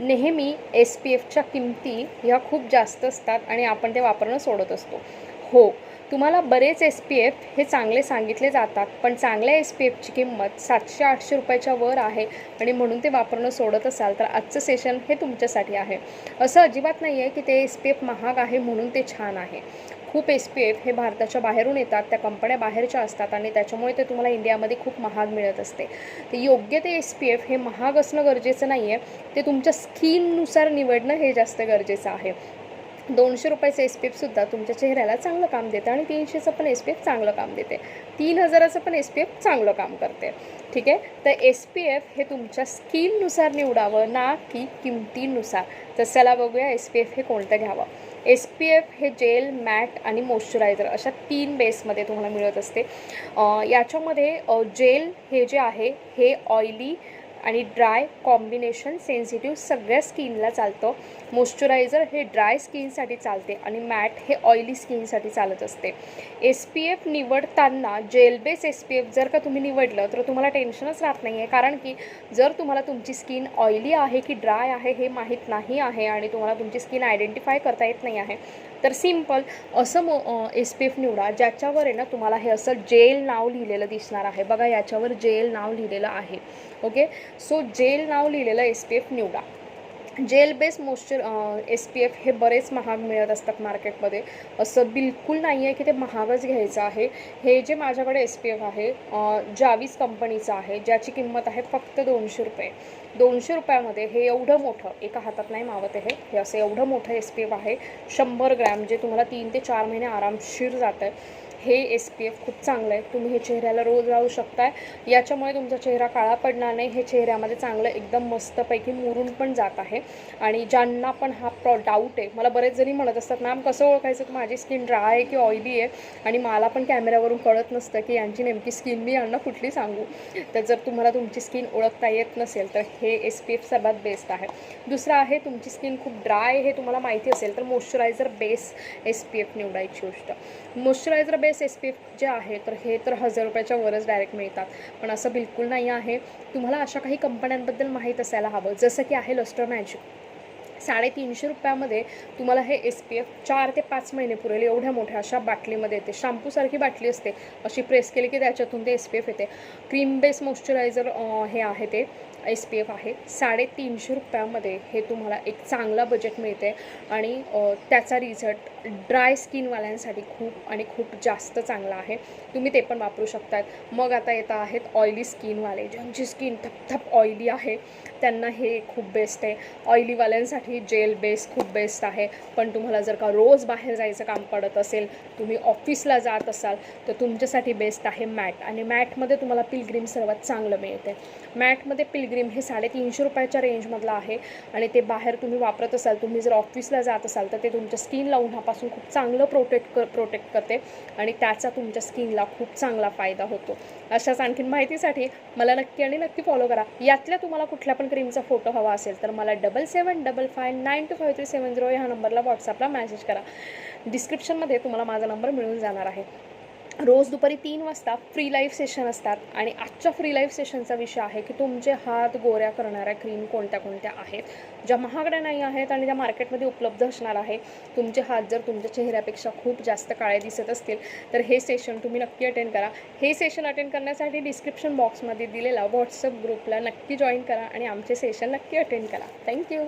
नेहमी S P एफच्या किमती ह्या खूप जास्त असतात आणि आपण ते वापरणं सोडत असतो. हो तुम्हाला बरेच एस पी एफ हे चांगले सांगितले जातात पण चांगल्या एस पी एफची किंमत सातशे आठशे रुपयाच्या वर आहे आणि म्हणून ते वापरणं सोडत असाल तर आजचं सेशन हे तुमच्यासाठी आहे. असं अजिबात नाही आहे की ते एस पी एफ महाग आहे म्हणून ते छान आहे. खूप एस पी एफ हे भारताच्या बाहेरून येतात त्या कंपन्या बाहेरच्या असतात आणि त्याच्यामुळे ते तुम्हाला इंडियामध्ये खूप महाग मिळत असते. तर योग्य ते एस पी एफ हे महाग असणं गरजेचं नाही आहे ते तुमच्या स्किननुसार निवडणं हे जास्त गरजेचं आहे. दोनशे रुपयाचं एस पी एफसुद्धा तुमच्या चेहऱ्याला चांगलं काम देतं आणि तीनशेचं पण एस पी एफ चांगलं काम देते. तीन हजाराचं पण एस पी एफ चांगलं काम करते. ठीक आहे? तर एस पी एफ हे तुमच्या स्किननुसार निवडावं ना की किमतीनुसार. तर चला बघूया एस पी एफ हे कोणतं घ्यावं. एस पी एफ हे जेल मॅट आणि मॉइश्चरायझर अशा तीन बेसमध्ये तुम्हाला मिळत असते. याच्यामध्ये जेल हे जे आहे हे ऑइली आणि ड्राय कॉम्बिनेशन सेन्सिटिव्ह सगळ्या स्किनला चालतं. मॉइश्चरायझर हे ड्राय स्किनसाठी चालते आणि मॅट हे ऑइली स्किनसाठी चालत असते. एस पी एफ निवडताना gel base S P F जर का तुम्ही निवडलं तर तुम्हाला टेन्शनच राहत नाही आहे कारण की जर तुम्हाला तुमची स्किन ऑइली आहे की ड्राय आहे हे माहीत नाही आहे आणि तुम्हाला तुमची स्किन आयडेंटिफाय करता येत नाही आहे तर सिंपल असं मो एस पी एफ निवडा. ज्याच्यावर आहे ना तुम्हाला हे असं जेल नाव लिहिलेलं दिसणार आहे. बघा याच्यावर जेल नाव लिहिलेलं आहे. ओके सो जेल नाव लिहिलेलं एस पी एफ निवडा. Gel base moisture S P F हे बरेच महाग मिळत असतात मार्केटमध्ये असं बिलकुल नाही आहे की ते महागच घ्यायचं आहे. हे जे माझ्याकडे एस पी एफ आहे जावीस कंपनीचं आहे ज्याची किंमत आहे फक्त दोनशे रुपये. दोनशे रुपयामध्ये हे एवढं मोठं एका हातात नाही मावत आहे हे असं एवढं मोठं एस पी एफ आहे शंभर ग्रॅम जे तुम्हाला तीन ते चार महिने आरामशीर जात आहे हे एस पी एफ खूप चांगलं आहे. तुम्ही हे चेहऱ्याला रोज लावू शकताय. याच्यामुळे तुमचा चेहरा काळा पडणार नाही. हे चेहऱ्यामध्ये चांगलं एकदम मस्तपैकी मुरून पण जात आहे. आणि ज्यांना पण हा प्रॉ डाऊट आहे मला बरेच जणी म्हणत असतात मॅम कसं ओळखायचं? की माझी स्किन ड्राय आहे की ऑइली आहे? आणि मला पण कॅमेऱ्यावरून कळत नसतं की यांची नेमकी स्किन मी यांना कुठली सांगू. तर जर तुम्हाला तुमची स्किन ओळखता येत नसेल तर हे एस पी एफ सर्वात बेस्ट आहे. दुसरं आहे तुमची स्किन खूप ड्राय हे तुम्हाला माहिती असेल तर moisturiser base S P F निवडायची गोष्ट. Moisturiser base S P F जे आहे तर हे तर हजार रुपयाच्या वरच डायरेक्ट मिळतात. पण असं बिलकुल नाही आहे. तुम्हाला अशा काही कंपन्यांबद्दल माहीत असायला हवं. जसं की आहे लस्टर मॅजिक साडेतीनशे रुपयामध्ये तुम्हाला हे एस पी एफ चार ते पाच महिने पुरेल. एवढ्या मोठ्या अशा बाटलीमध्ये येते. शॅम्पूसारखी बाटली असते. अशी प्रेस केली की त्याच्यातून ते एस पी एफ येते. क्रीम बेस मॉइश्चरायझर हे आहे ते. एस पी एफ आहे साडेतीनशे रुपयामध्ये हे तुम्हाला एक चांगला बजेट मिळते आणि त्याचा रिझल्ट ड्राय स्किनवाल्यांसाठी खूप आणि खूप जास्त चांगला आहे. तुम्ही ते पण वापरू शकतात. मग आता येतं आहेत ऑइली स्किनवाले ज्यांची स्किन थपथप ऑइली आहे त्यांना हे खूप बेस्ट आहे. ऑइलीवाल्यांसाठी जेल बेस खूप बेस्ट आहे. पण तुम्हाला जर का रोज बाहेर जायचं काम पडत असेल तुम्ही ऑफिसला जात असाल तर तुमच्यासाठी बेस्ट आहे मॅट. आणि मॅटमध्ये तुम्हाला पिलग्रीम सर्वात चांगलं मिळते मॅटमध्ये पिलग्रीम क्रीम हे साडेतीनशे रुपयाच्या रेंजमधलं आहे आणि ते बाहेर तुम्ही वापरत असाल तुम्ही जर ऑफिसला जात असाल तर ते तुमच्या स्किनला उन्हापासून खूप चांगलं प्रोटेक्ट कर प्रोटेक्ट करते आणि त्याचा तुमच्या स्किनला खूप चांगला फायदा होतो. अशाच आणखीन माहितीसाठी मला नक्की आणि नक्की फॉलो करा. यातल्या तुम्हाला कुठल्या पण क्रीमचा फोटो हवा असेल तर मला double seven double five nine two five three seven zero ह्या नंबरला व्हॉट्सअपला मॅसेज करा. डिस्क्रिप्शनमध्ये तुम्हाला माझा नंबर मिळून जाणार आहे. रोज दुपारी तीन वाजता फ्री लाईव्ह सेशन असतात. आणि आजच्या फ्री लाईव्ह सेशनचा विषय आहे की तुमचे हात गोऱ्या करणाऱ्या क्रीम कोणत्या कोणत्या आहेत? ज्या महागड्या नाही आहेत आणि ज्या मार्केटमध्ये उपलब्ध असणार आहे तुमचे हात जर तुमच्या चेहऱ्यापेक्षा खूप जास्त काळे दिसत असतील तर हे सेशन तुम्ही नक्की अटेंड करा. हे सेशन अटेंड करण्यासाठी डिस्क्रिप्शन बॉक्समध्ये दिलेला व्हॉट्सअप ग्रुपला नक्की जॉईन करा आणि आमचे सेशन नक्की अटेंड करा. थँक्यू